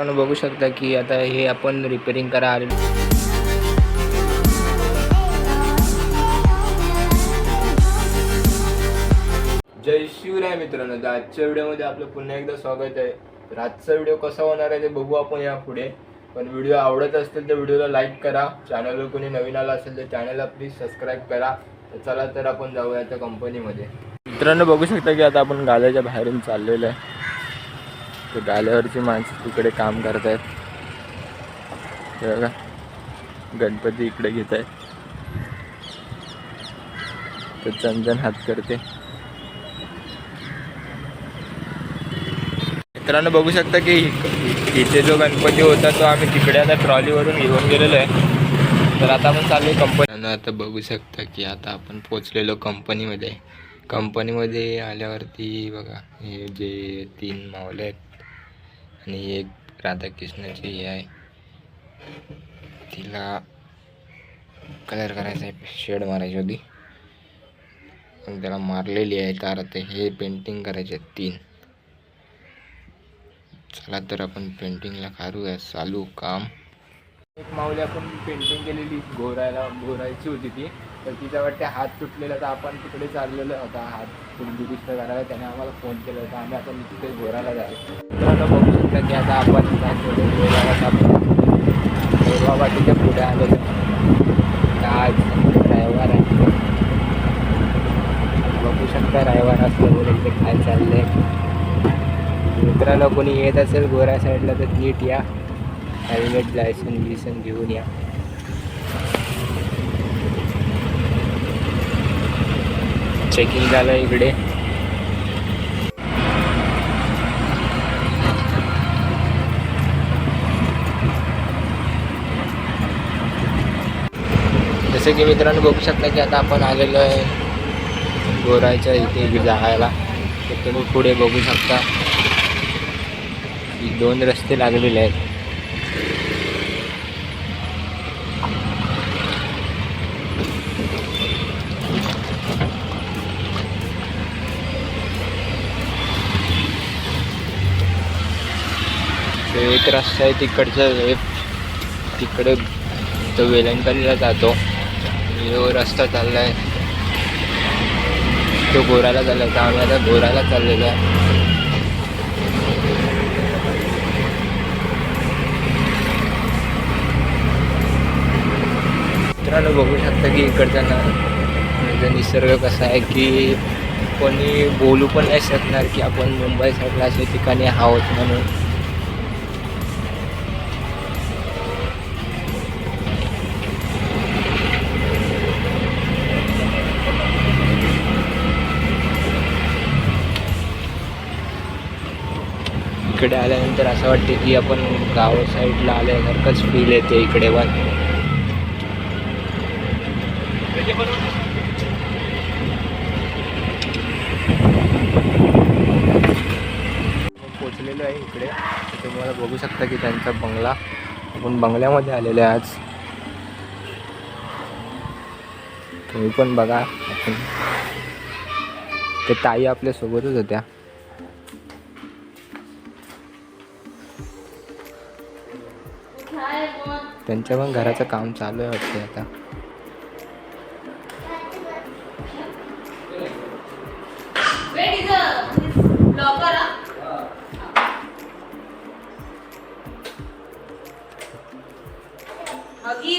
मित्रांनो बघू शकता की आता हे आपण रिपेरिंग करा आलेलो जय शिवराय मित्रांनो. तर आजच्या व्हिडिओमध्ये आपलं पुन्हा एकदा स्वागत आहे. तर आजचा व्हिडिओ कसा होणार आहे ते बघू आपण या पुढे पण व्हिडिओ आवडत असतील तर व्हिडिओला लाईक करा. चॅनलवर कोणी नवीन आला असेल तर चॅनलला प्लीज सबस्क्राईब करा. तर चला तर आपण जाऊया त्या कंपनीमध्ये मित्रांनो बघू शकता की आता आपण गाल्याच्या बाहेरून चाललेलो आहे. ते गाल्यावरची माणसं तिकडे काम करत आहेत बघा. गणपती इकडे घेत आहेत तर चंदन हात करते. मित्रांनो बघू शकता की इथे जो गणपती होता तो आम्ही तिकडे आता ट्रॉलीवरून घेऊन गेलेलो आहे. तर आता आपण चालू कंपनी आता बघू शकता की आता आपण पोचलेलो कंपनीमध्ये कंपनीमध्ये आल्यावरती बघा हे जे तीन मावले आहेत आणि एक राधाकृष्णाची हे आहे. तिला कलर करायचा आहे शेड मारायची होती. मग त्याला मारलेली आहे तर. आता हे पेंटिंग करायचे आहेत तीन. चला तर आपण पेंटिंगला काढूया चालू काम. एक माऊली आपण पेंटिंग केलेली घोरायला घोरायची होती ती. तर तिचा वाटते हात तुटलेला तर आपण तिकडे चाललेलो होता. हात तुम्ही दुरुस्त करायला त्याने आम्हाला फोन केला होता. आम्ही आता तिथे घोरायला जायचो. तर आता बघू शकता की आता आपण जायचं वाटीच्या पुढे आलेलो काय ड्रायव्हर आहे. बघू शकता ड्रायव्हर असल्यामुळे इथे काय चाललंय. मित्रांनो कोणी येत असेल गोऱ्या साईडला तर नीट या. हेल्मेट लायसन बिसन घेऊन या. चेकिंग झालं इकडे. जसं की मित्रांनो बघू शकता की आता आपण आलेलो आहे गोरायच्या इथे जायला. तर तुम्ही पुढे बघू शकता की दोन रस्ते लागलेले आहेत. एक रस्ता आहे तिकडचा लेफ्ट तिकडे तो वेलंकलीला जातो. जो रस्ता चालला आहे तो गोराला चालला आहे तर आम्ही आता गोराला चाललेलो आहे. मित्रांनो बघू शकता की इकडचा ना म्हणजे निसर्ग कसा आहे की कोणी बोलू पण नाही शकणार की आपण मुंबई साईडला अशा ठिकाणी आहोत म्हणून. इकडे आल्यानंतर असं वाटते की आपण गाव साईडला आल्यासारखंच फील येते इकडे पण. पोचलेलो आहे इकडे. तुम्हाला बघू शकता की त्यांचा बंगला. आपण बंगल्यामध्ये आलेलो आहे आज. तुम्ही पण बघा. आपण ते ताई आपल्यासोबतच होत्या. त्यांच्या पण घराचं काम चालू आहे वाटते आता.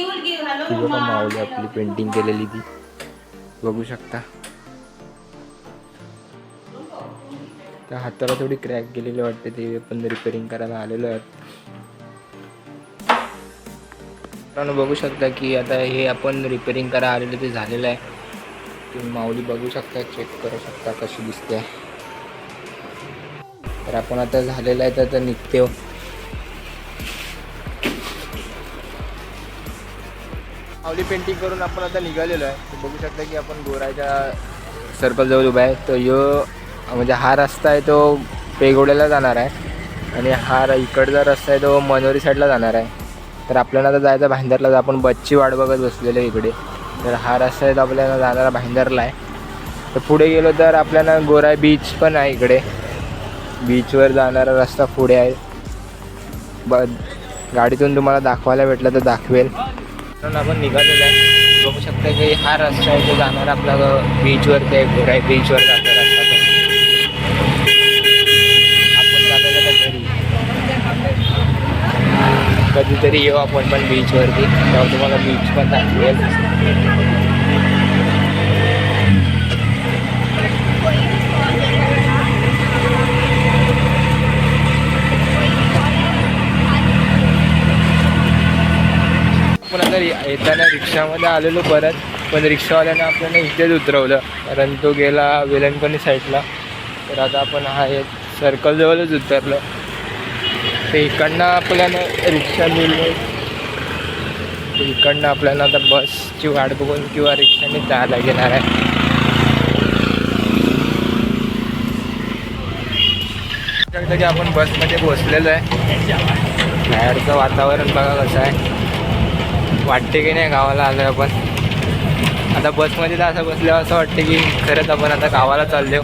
माऊली आपली पेंटिंग केलेली ती. बघू शकता. त्या हाताला थोडी क्रॅक गेलेली वाटते ते पण रिपेअरिंग करायला आलेलो आहे मित्रांनो बघू शकता की आता हे आपण रिपेरिंग करा आलेलं ते झालेलं आहे. तुम्ही माऊली बघू शकता चेक करू शकता कशी दिसते. तर आपण आता झालेलं आहे तर आता निघते हो. माऊली पेंटिंग करून आपण आता निघालेलो आहे. बघू शकता की आपण गोराच्या सर्कलजवळ उभा आहे. तर यो म्हणजे हा रस्ता आहे तो पेगोड्याला जाणार आहे. आणि हा इकडचा रस्ता आहे तो मनोरी साईडला जाणार आहे. तर आपल्याला आता जायचं भाईंदरला. आपण बसची वाट बघत बसलेलो आहे इकडे. तर हा रस्ता आहे आपल्याला जाणारा भाईंदरला आहे. तर पुढे गेलो तर आपल्याला गोराय बीच पण आहे इकडे. बीचवर जाणारा रस्ता पुढे आहे. ब गाडीतून तुम्हाला दाखवायला भेटलं तर दाखवेल. म्हणून आपण निघालेलो आहे. बघू शकता की हा रस्ता आहे तो जाणार आपला बीचवरती आहे गोराय बीचवर जातो रस्ता तो. आपण चाललेलो आता घरी कधीतरी येऊ आपण पण बीचवरती तेव्हा तुम्हाला बीच पण दाखवेल. आपण आता येताना रिक्षामध्ये आलेलो परत पण रिक्षावाल्यानं आपल्याला इथेच उतरवलं. कारण तो गेला वेलणकणी साईडला तर आता आपण हा एक सर्कलजवळच उतरलं. ते इकडनं आपल्याला रिक्षा मिळली. तर इकडनं आपल्याला आता बसची वाट बघून किंवा रिक्षाने जायला घेणार आहे. की आपण बसमध्ये बसलेलो आहे. बाहेरचं वातावरण बघा कसं आहे. वाटते की नाही गावाला आलो आपण. आता बसमध्ये तर असं बसल्यावर असं वाटते की खरंच आपण आता गावाला चाललो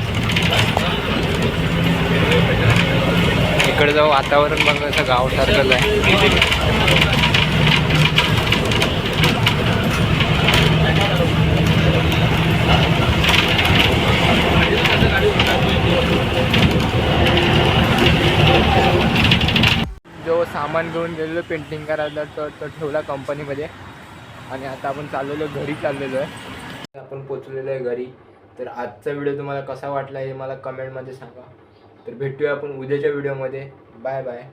इकडचं वातावरण बघ असं गावसारखंच आहे. जो सामान घेऊन गेलेलो पेंटिंग करायला तो तो ठेवला कंपनीमध्ये आणि आता आपण चाललेलो घरी चाललेलो आहे. आपण पोचलेलो आहे घरी. तर आजचा व्हिडिओ तुम्हाला कसा वाटला हे मला कमेंटमध्ये सांगा. तर भेटूया आपण उद्याच्या व्हिडिओमध्ये बाय बाय